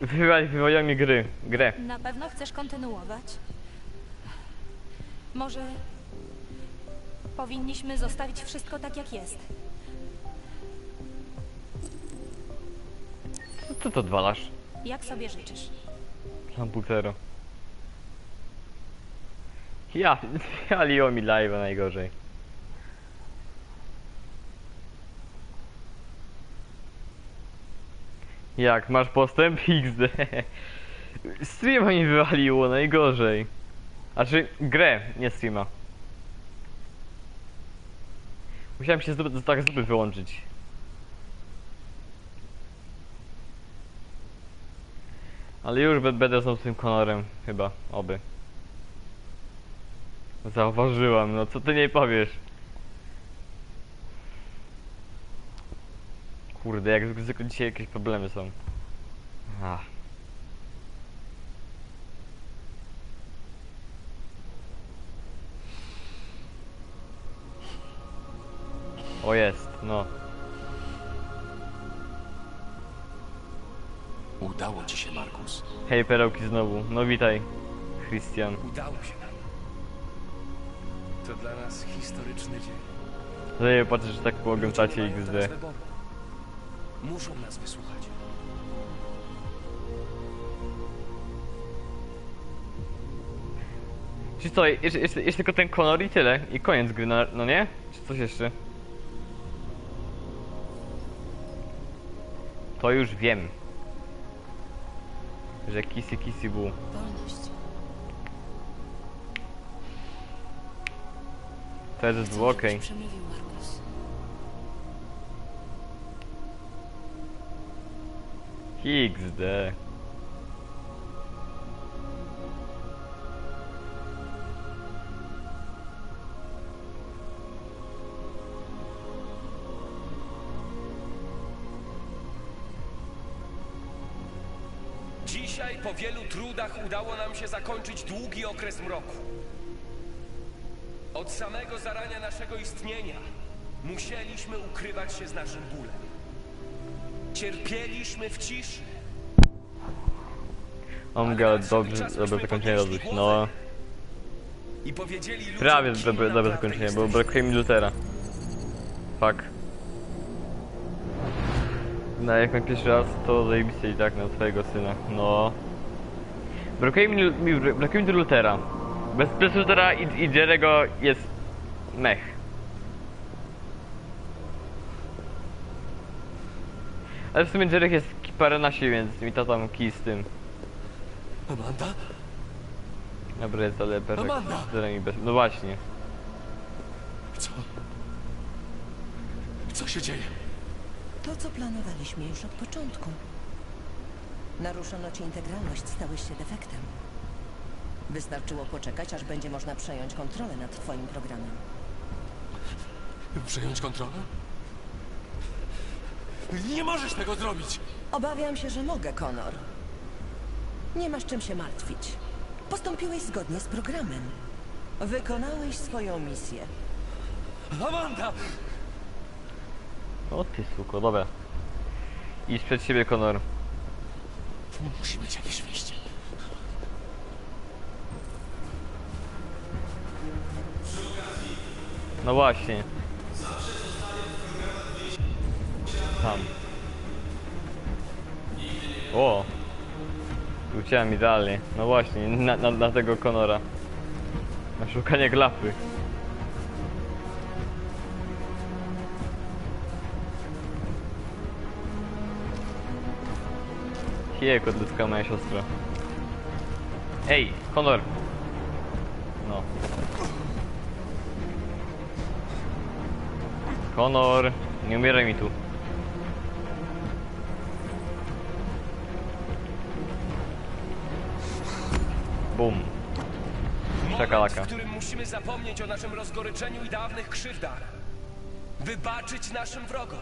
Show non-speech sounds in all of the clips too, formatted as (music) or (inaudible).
Wywali, wywaliła mi gry, grę. Na pewno chcesz kontynuować? Może powinniśmy zostawić wszystko tak, jak jest. Co ty to odwalasz? Jak sobie życzysz? Komputero. Ja, (laughs) ja liło mi live'a najgorzej. Jak, masz postęp? (laughs) XD. Streama mi wywaliło, najgorzej. Znaczy, grę, nie streama. Musiałem się z tak z wyłączyć. Ale już będę znowu tym kolorem, chyba, oby. Zauważyłam, no co ty nie powiesz? Kurde, jak zwykle dzisiaj jakieś problemy są. Ach. O jest, no. Udało ci się, Markus. Hej perełki znowu, no witaj, Christian. Udało się nam. To dla nas historyczny dzień. Zaję patrzę, że tak po Ludzie oglądacie nie mają teraz XD. Muszą nas wysłuchać. Czy co, jeszcze, jeszcze, jeszcze tylko ten kolor i tyle? I koniec gry, no, no nie? Czy coś jeszcze? To już wiem. Że kissy kissy bu. Wolność. To jest było okej. Przemówił XD. Dzisiaj po wielu trudach udało nam się zakończyć długi okres mroku. Od samego zarania naszego istnienia musieliśmy ukrywać się z naszym bólem. Cierpieliśmy w ciszy. Ale miał nadszedł dobrze, dobre zakończenie robić. No, I powiedzieli ludziom, prawie kim dobre, dobre naprawdę zakończenie, bo brakuje mi Lutera. Fuck. No jak na pierwszy raz, to zajebiście i tak na twojego syna. No. Brakuje mi, mi brakuje mi tu Lutera. Bez, bez Lutera i, i Jerego jest mech. Ale w sumie Jerek jest paręnaście, więc mi to tam kij z tym. Amanda? Dobra jest, ale perfekt. Amanda! Z bez... No właśnie. Co? Co się dzieje? To, co planowaliśmy już od początku. Naruszono ci integralność, stałeś się defektem. Wystarczyło poczekać, aż będzie można przejąć kontrolę nad twoim programem. Przejąć kontrolę? Nie możesz tego zrobić! Obawiam się, że mogę, Connor. Nie masz czym się martwić. Postąpiłeś zgodnie z programem. Wykonałeś swoją misję. Amanda! O ty suko, dobra. Idź przed siebie, Konor. Musi być jakieś wyjście. No właśnie. Tam. O! Uciąłem idealnie. No właśnie, na, na, na tego Konora. Na szukanie glapy. Jejku, ludzka moja siostra. Ej, Konor! No. Konor, nie umieraj mi tu. Bum. Moment, Czakalaka. w którym musimy zapomnieć o naszym rozgoryczeniu i dawnych krzywdach. Wybaczyć naszym wrogom.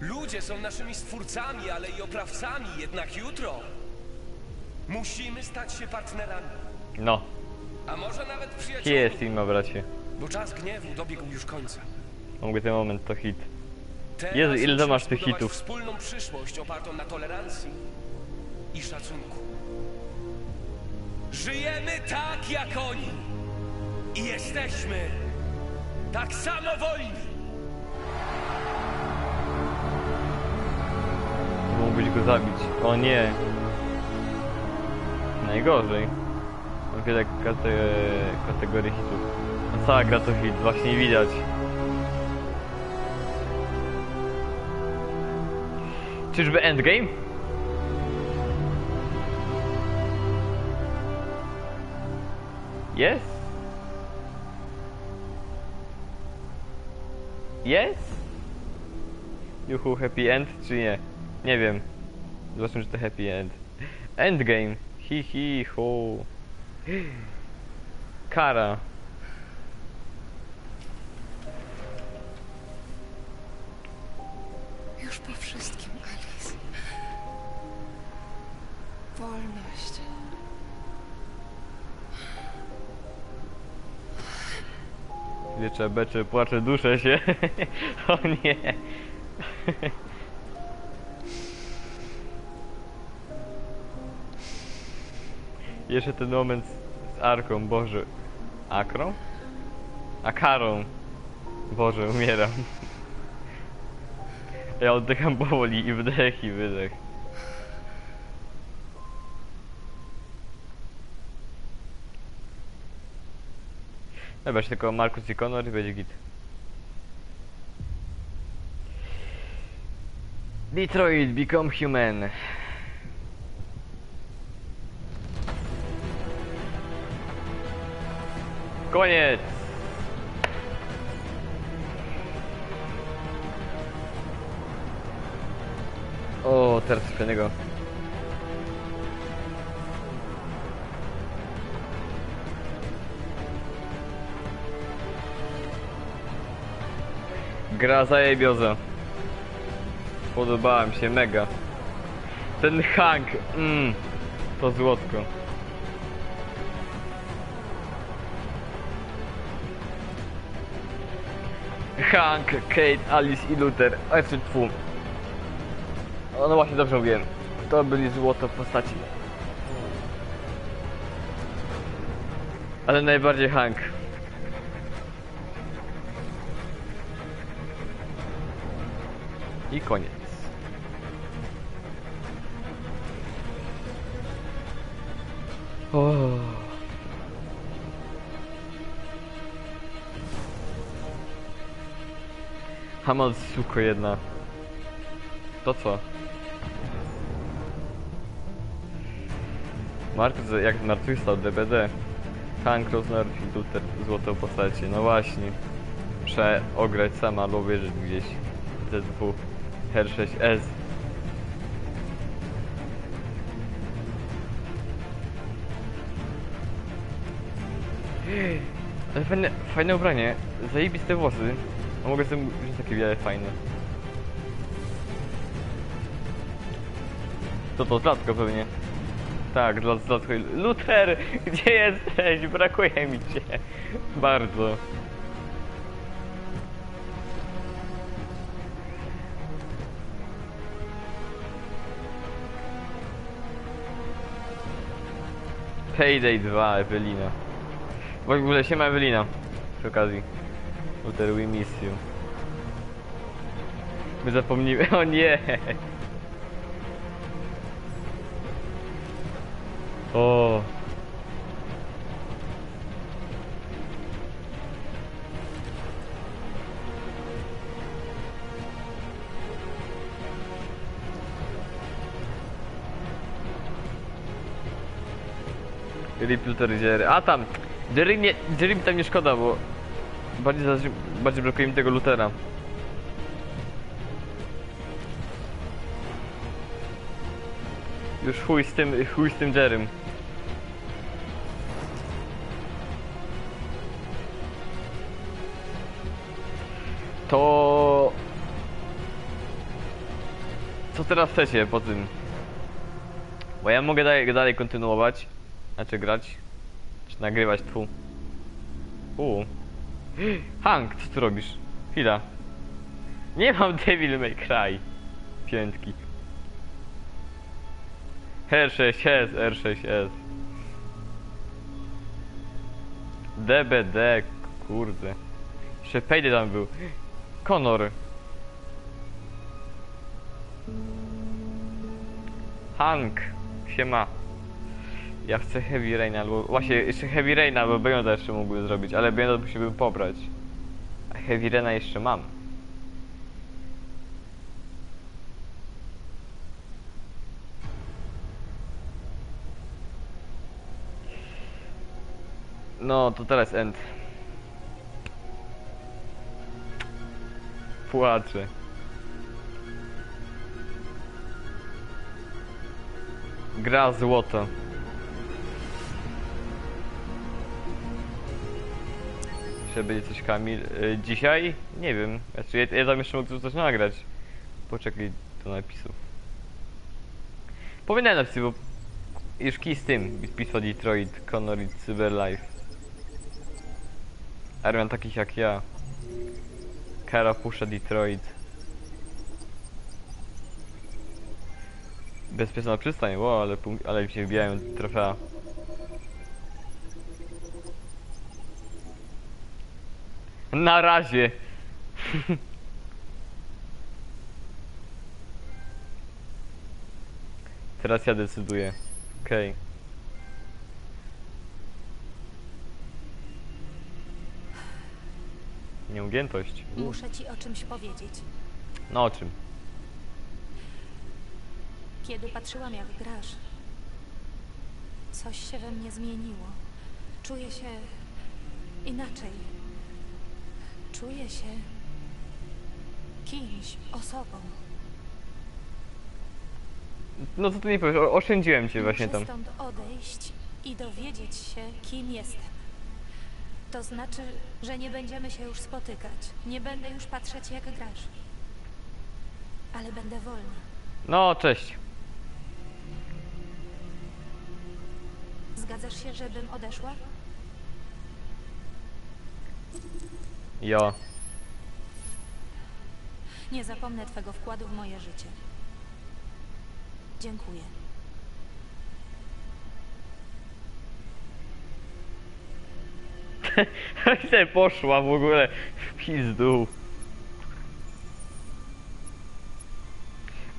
Ludzie są naszymi stwórcami, ale i oprawcami, jednak jutro musimy stać się partnerami. No, A może nawet przyjaciółmi, jest ma bracie. bo czas gniewu dobiegł już końca. Mówię ten moment to hit. Teraz Jezu, ile to musimy masz tych zbudować hitów? wspólną przyszłość opartą na tolerancji i szacunku. Żyjemy tak jak oni. I jesteśmy tak samo wolni. Mógłbyś go zabić. O nie. Najgorzej. Wiele kate kategorii hitów. A cała gra to hit, właśnie widać. Czyżby endgame? Jest? Jest? Juhu, happy end czy nie? Nie wiem. Zobaczmy, czy to happy end. Endgame. Hi hi ho. Kara. Już po wszystkim, Alice. Wolność. Wiecze, becze, płacze, duszę się. (laughs) o nie. Jeszcze ten moment z Arką, Boże. Akrą? Akarą. Boże, umieram. Ja oddycham powoli i wdech i wydech. Dobra, jeszcze tylko Markus i Connor i będzie git. Detroit Become Human. Koniec! O, teraz fajnego. Gra zajebioza. Podobała mi się mega. Ten Hank, mm, to złotko. Hank, Kate, Alice i Luther. Jeszcze tfu. O, no właśnie dobrze mówiłem. To byli złoto w postaci. Ale najbardziej Hank. I koniec. O. Hamal suko jedna. To co? Mark jak zmartwychwstał DBD. Hank Rosner i Luther złotą postacie. No właśnie. Muszę ograć sama albo wierzyć gdzieś. Z2 R6S. Ale fajne, fajne ubranie. Zajebiste włosy. A mogę sobie wziąć takie wiele fajne. To to Zlatko pewnie. Tak, Zlatko. Luther! Gdzie jesteś? Brakuje mi cię. Bardzo. Payday 2, Ewelina. W ogóle się ma Ewelina. Przy okazji. Luther, we miss you. My zapomnimy. (laughs) O nie! O. Rip Luther Jerry. A tam! Jerry nie, Jerry mi tam nie szkoda, bo bardziej, bardziej brakuje mi tego Lutera. Już chuj z tym, chuj z tym Jerrym. To... Co teraz chcecie po tym? Bo ja mogę dalej, dalej kontynuować. Znaczy grać. Czy nagrywać tu. U. Hank, co tu robisz? Chwila. Nie mam (laughs) Devil May Cry. Piętki. R6S, R6S. DBD, kurde. Jeszcze Payday tam był. Conor. Hank, siema. Ja chcę Heavy Rain albo... Właśnie, jeszcze Heavy Rain albo Beyonda jeszcze mógłbym zrobić, ale Beyonda musiałbym pobrać. A Heavy Raina jeszcze mam. No, to teraz end. Płaczę. Gra złoto. Czy będzie coś Kamil? Y, dzisiaj? Nie wiem. Znaczy, ja, ja tam jeszcze mogę coś nagrać. Poczekaj do napisów. Powinienem napisy, bo już kij z tym. Bitwa Detroit, Connor i Cyberlife. Armian takich jak ja. Kara puszcza Detroit. Bezpieczna przystań, wow, ale, ale się wbijają trofea. Na razie. Teraz ja decyduję. Okej. Nieugiętość. Muszę ci o czymś powiedzieć. No o czym? Kiedy patrzyłam jak grasz, coś się we mnie zmieniło. Czuję się inaczej. Czuję się kimś, osobą. No co ty nie powiesz, o- oszczędziłem cię właśnie Muszę tam. stąd odejść i dowiedzieć się, kim jestem. To znaczy, że nie będziemy się już spotykać. Nie będę już patrzeć, jak grasz. Ale będę wolna. No, cześć. Zgadzasz się, żebym odeszła? Jo. Nie zapomnę Twego wkładu w moje życie. Dziękuję. (laughs) Sobie poszła w ogóle w pizdu.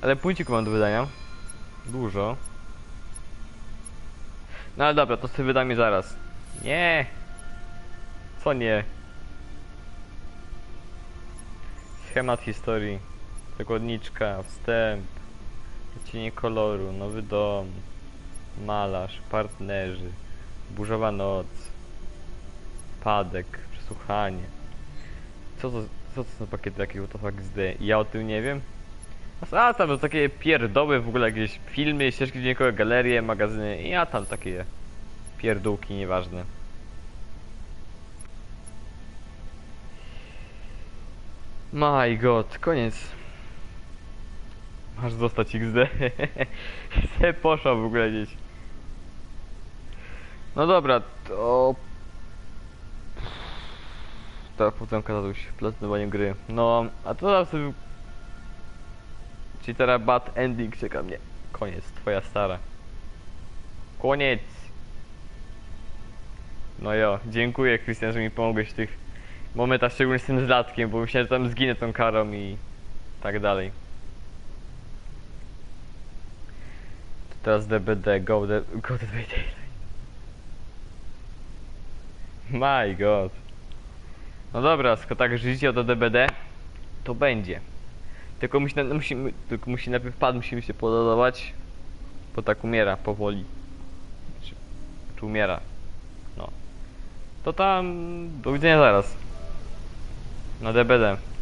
Ale płyciku mam do wydania. Dużo. No ale dobra, to sobie wydam zaraz. Nie. Co nie? Schemat historii. Zakładniczka, wstęp. Cienie koloru, nowy dom. Malarz, partnerzy. Burzowa noc. Padek, przesłuchanie. Co to, co to są pakiety takie what the fuck XD? Ja o tym nie wiem? A tam to takie pierdoły w ogóle jakieś filmy, ścieżki dźwiękowe, galerie, magazyny. Ja tam takie pierdółki nieważne. My god, koniec. Masz zostać XD. (laughs) Se poszła w ogóle gdzieś. No dobra, to to potem kazałeś platynowaniem gry. No, a to teraz sobie... Czyli teraz bad ending czeka mnie. Koniec, twoja stara. Koniec! No jo, dziękuję Krystian, że mi pomogłeś w tych momentach, szczególnie z tym zlatkiem, bo myślałem, że tam zginę tą karą i tak dalej. To teraz DBD, go, the, go the Daylight. My god. No dobra, skoro tak życie do DBD, to będzie. Tylko musi, musimy, tylko musi najpierw pad musimy się podadować, bo tak umiera powoli. Czy, czy umiera? No. To tam do widzenia zaraz. Na DBD.